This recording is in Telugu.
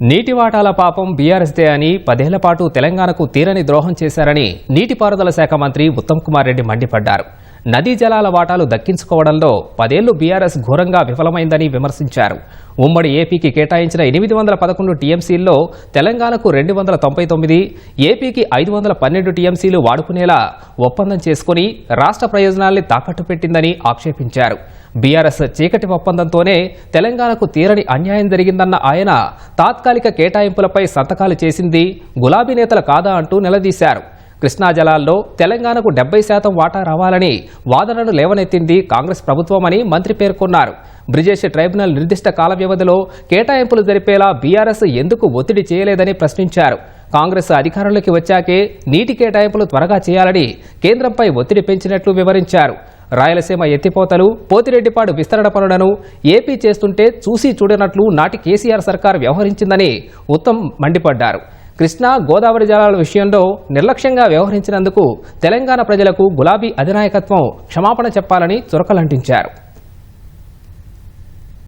నీటి వాటాల పాపం బీఆర్ఎస్దే అని పదేళ్ళ పాటు తెలంగాణకు తీరని ద్రోహం చేశారని నీటిపారుదల శాఖ మంత్రి ఉత్తమ్ కుమార్ రెడ్డి మండిపడ్డారు. నదీ జలాల వాటాలు దక్కించుకోవడంలో పదేళ్ళు బీఆర్ఎస్ ఘోరంగా విఫలమైందని విమర్శించారు. ఉమ్మడి ఏపీకి కేటాయించిన ఎనిమిది వందల పదకొండు టీఎంసీల్లో తెలంగాణకు రెండు వందల తొంభై తొమ్మిది ఏపీకి ఐదు వందల పన్నెండు టీఎంసీలు వాడుకునేలా ఒప్పందం చేసుకుని రాష్ట్ర ప్రయోజనాల్ని తాకట్టు పెట్టిందని ఆక్షేపించారు. బీఆర్ఎస్ చీకటి ఒప్పందంతోనే తెలంగాణకు తీరని అన్యాయం జరిగిందన్న ఆయన తాత్కాలిక కేటాయింపులపై సంతకాలు చేసింది గులాబీ నేతల కాదా అంటూ నిలదీశారు. కృష్ణా జలాల్లో తెలంగాణకు డెబ్బై శాతం వాటా రావాలని వాదనను లేవనెత్తింది కాంగ్రెస్ ప్రభుత్వమని మంత్రి పేర్కొన్నారు. బ్రిజేష్ ట్రైబ్యునల్ నిర్దిష్ట కాల వ్యవధిలో కేటాయింపులు జరిపేలా బీఆర్ఎస్ ఎందుకు ఒత్తిడి చేయలేదని ప్రశ్నించారు. కాంగ్రెస్ అధికారంలోకి వచ్చాకే నీటి కేటాయింపులు త్వరగా చేయాలని కేంద్రంపై ఒత్తిడి పెంచినట్లు వివరించారు. రాయలసీమ ఎత్తిపోతలు పోతిరెడ్డిపాడు విస్తరణ పనులను ఏపీ చేస్తుంటే చూసి చూడనట్లు నాటి కేసీఆర్ సర్కార్ వ్యవహరించిందని ఉత్తమ్ మండిపడ్డారు. కృష్ణా గోదావరి జలాల విషయంలో నిర్లక్ష్యంగా వ్యవహరించినందుకు తెలంగాణ ప్రజలకు గులాబీ అధినాయకత్వం క్షమాపణ చెప్పాలని చురకలంటించారు.